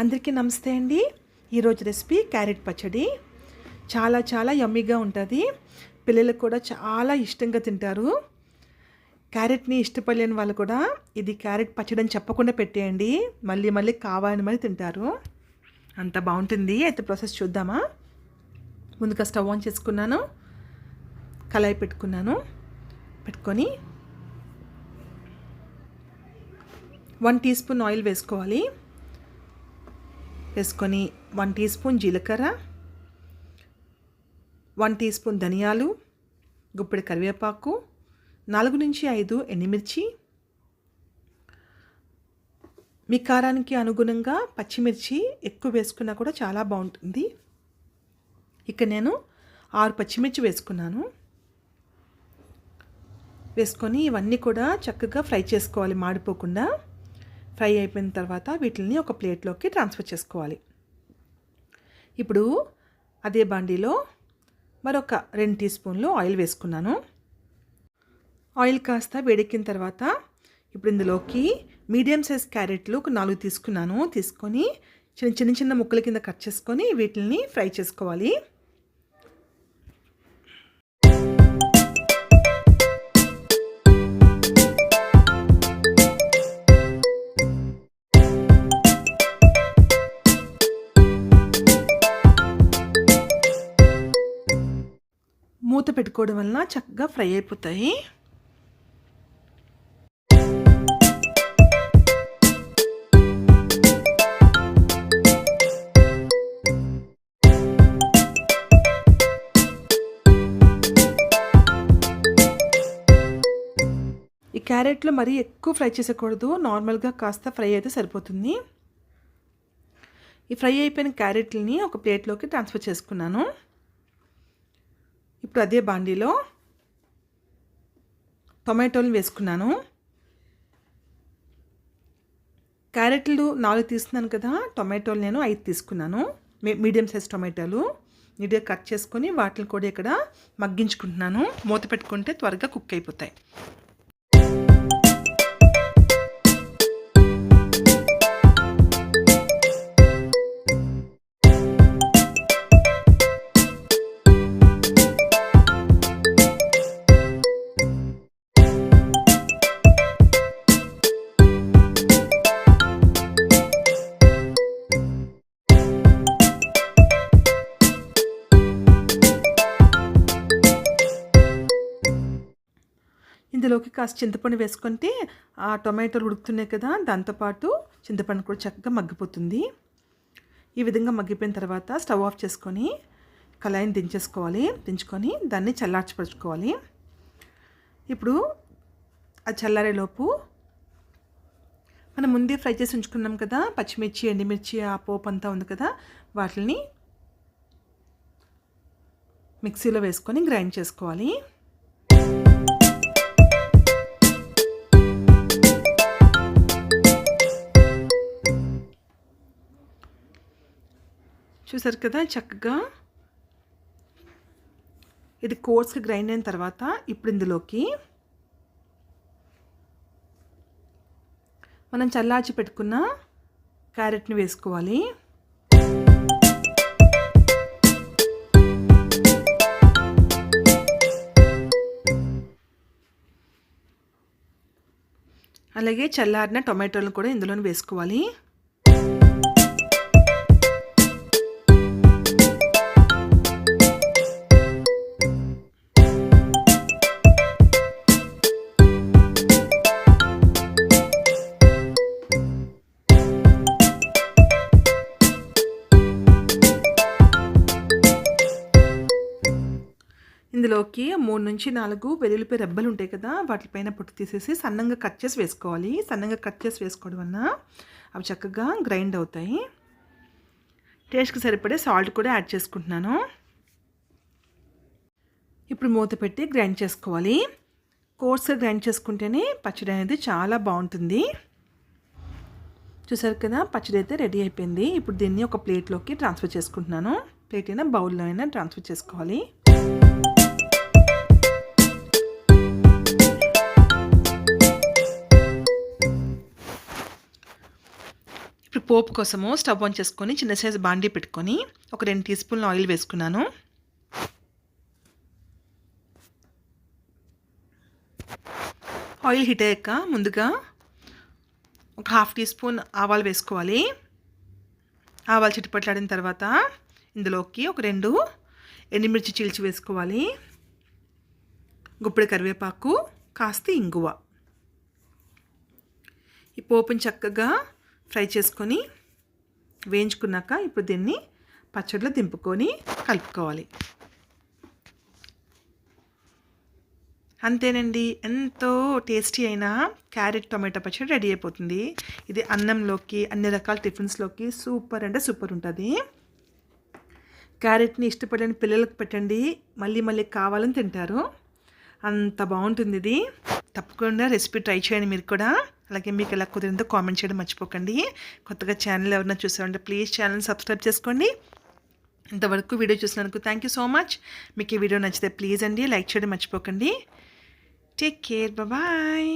అందరికీ నమస్తే అండి. ఈరోజు రెసిపీ క్యారెట్ పచ్చడి. చాలా చాలా యమ్మీగా ఉంటుంది. పిల్లలకు కూడా చాలా ఇష్టంగా తింటారు. క్యారెట్ని ఇష్టపడలేని వాళ్ళు కూడా ఇది క్యారెట్ పచ్చడి అని చెప్పకుండా పెట్టేయండి. మళ్ళీ మళ్ళీ కావాలని మళ్ళీ తింటారు. అంత బాగుంటుంది. అయితే ప్రాసెస్ చూద్దామా? ముందుగా స్టవ్ ఆన్ చేసుకున్నాను. కళాయి పెట్టుకున్నాను. పెట్టుకొని వన్ టీ స్పూన్ ఆయిల్ వేసుకోవాలి. వేసుకొని వన్ టీ స్పూన్ జీలకర్ర వన్ టీ స్పూన్ ధనియాలు గుప్పెడి కరివేపాకు నాలుగు నుంచి ఐదు ఎండుమిర్చి. మీ కారానికి అనుగుణంగా పచ్చిమిర్చి ఎక్కువ వేసుకున్నా కూడా చాలా బాగుంటుంది. ఇక నేను ఆరు పచ్చిమిర్చి వేసుకున్నాను. వేసుకొని ఇవన్నీ కూడా చక్కగా ఫ్రై చేసుకోవాలి మాడిపోకుండా. ఫ్రై అయిపోయిన తర్వాత వీటిని ఒక ప్లేట్లోకి ట్రాన్స్ఫర్ చేసుకోవాలి. ఇప్పుడు అదే బాండీలో మరొక రెండు టీ స్పూన్లు ఆయిల్ వేసుకున్నాను. ఆయిల్ కాస్త వేడెక్కిన తర్వాత ఇప్పుడు ఇందులోకి మీడియం సైజ్ క్యారెట్లు ఒక నాలుగు తీసుకున్నాను. తీసుకొని చిన్న చిన్న చిన్న ముక్కల కింద కట్ చేసుకొని వీటిని ఫ్రై చేసుకోవాలి. మూత పెట్టుకోవడం వలన చక్కగా ఫ్రై అయిపోతాయి. ఈ క్యారెట్లో మరీ ఎక్కువ ఫ్రై చేసకూడదు. నార్మల్గా కాస్త ఫ్రై అయితే సరిపోతుంది. ఈ ఫ్రై అయిపోయిన క్యారెట్లని ఒక ప్లేట్లోకి ట్రాన్స్ఫర్ చేసుకున్నాను. ఇప్పుడు అదే బాండీలో టొమాటోలు వేసుకున్నాను. క్యారెట్లు నాలుగు తీసుకున్నాను కదా టొమాటోలు నేను ఐదు తీసుకున్నాను. మీడియం సైజ్ టొమాటోలు. నీట్గా కట్ చేసుకొని వాటిని కూడా ఇక్కడ మగ్గించుకుంటున్నాను. మూత పెట్టుకుంటే త్వరగా కుక్ అయిపోతాయి. అందులోకి కాస్త చింతపండు వేసుకుంటే ఆ టొమాటోలు ఉడుకుతున్నాయి కదా దాంతోపాటు చింతపండు కూడా చక్కగా మగ్గిపోతుంది. ఈ విధంగా మగ్గిపోయిన తర్వాత స్టవ్ ఆఫ్ చేసుకొని కళాయిని దించేసుకోవాలి. దించుకొని దాన్ని చల్లార్చిపరుచుకోవాలి. ఇప్పుడు ఆ చల్లారేలోపు మనం ముందే ఫ్రై చేసి ఉంచుకున్నాం కదా పచ్చిమిర్చి ఎండుమిర్చి ఆ పోపు అంతా ఉంది కదా వాటిని మిక్సీలో వేసుకొని గ్రైండ్ చేసుకోవాలి. చూసారు కదా చక్కగా? ఇది కోర్స్కి గ్రైండ్ అయిన తర్వాత ఇప్పుడు ఇందులోకి మనం చల్లార్చి పెట్టుకున్న క్యారెట్ని వేసుకోవాలి. అలాగే చల్లారిన టొమాటోలను కూడా ఇందులో వేసుకోవాలి. ఇందులోకి మూడు నుంచి నాలుగు వెల్లుల్లిపాయ రెబ్బలు ఉంటాయి కదా వాటిపైన పొట్టు తీసేసి సన్నంగా కట్ చేసి వేసుకోవాలి. సన్నంగా కట్ చేసి వేసుకోవడం వల్ల అవి చక్కగా గ్రైండ్ అవుతాయి. టేస్ట్కి సరిపడే సాల్ట్ కూడా యాడ్ చేసుకుంటున్నాను. ఇప్పుడు మూత పెట్టి గ్రైండ్ చేసుకోవాలి. కోర్స్గా గ్రైండ్ చేసుకుంటేనే పచ్చడి అనేది చాలా బాగుంటుంది. చూసారు కదా పచ్చడి అయితే రెడీ అయిపోయింది. ఇప్పుడు దీన్ని ఒక ప్లేట్లోకి ట్రాన్స్ఫర్ చేసుకుంటున్నాను. ప్లేట్ అయినా బౌల్లో అయినా ట్రాన్స్ఫర్ చేసుకోవాలి. పోపు కోసము స్టవ్ ఆన్ చేసుకొని చిన్న సైజు బాండీ పెట్టుకొని ఒక రెండు టీ స్పూన్ ఆయిల్ వేసుకున్నాను. ఆయిల్ హీట్ అయ్యాక ముందుగా ఒక హాఫ్ టీ స్పూన్ ఆవాలు వేసుకోవాలి. ఆవాలు చిట్టుపట్లాడిన తర్వాత ఇందులోకి ఒక రెండు ఎండుమిర్చి చీల్చి వేసుకోవాలి. గుప్పిడి కరివేపాకు కాస్త ఇంగువ. ఈ పోపుని చక్కగా ఫ్రై చేసుకొని వేయించుకున్నాక ఇప్పుడు దీన్ని పచ్చడిలో దింపుకొని కలుపుకోవాలి. అంతేనండి ఎంతో టేస్టీ అయిన క్యారెట్ టొమాటో పచ్చడి రెడీ అయిపోతుంది. ఇది అన్నంలోకి అన్ని రకాల టిఫిన్స్లోకి సూపర్ అంటే సూపర్ ఉంటుంది. క్యారెట్ని ఇష్టపడని పిల్లలకు పెట్టండి మళ్ళీ మళ్ళీ కావాలని తింటారు. అంత బాగుంటుంది ఇది. తప్పకుండా రెసిపీ ట్రై చేయండి మీరు కూడా. అలాగే మీకు ఎలా కుదిరిందో కామెంట్ చేయడం మర్చిపోకండి. కొత్తగా ఛానల్ ఎవరైనా చూసారంటే ప్లీజ్ ఛానల్ సబ్స్క్రైబ్ చేసుకోండి. ఇంతవరకు వీడియో చూసినందుకు థ్యాంక్ యూ సో మచ్ మీకు ఈ వీడియో నచ్చితే ప్లీజ్ అండి లైక్ చేయడం మర్చిపోకండి. Take care bye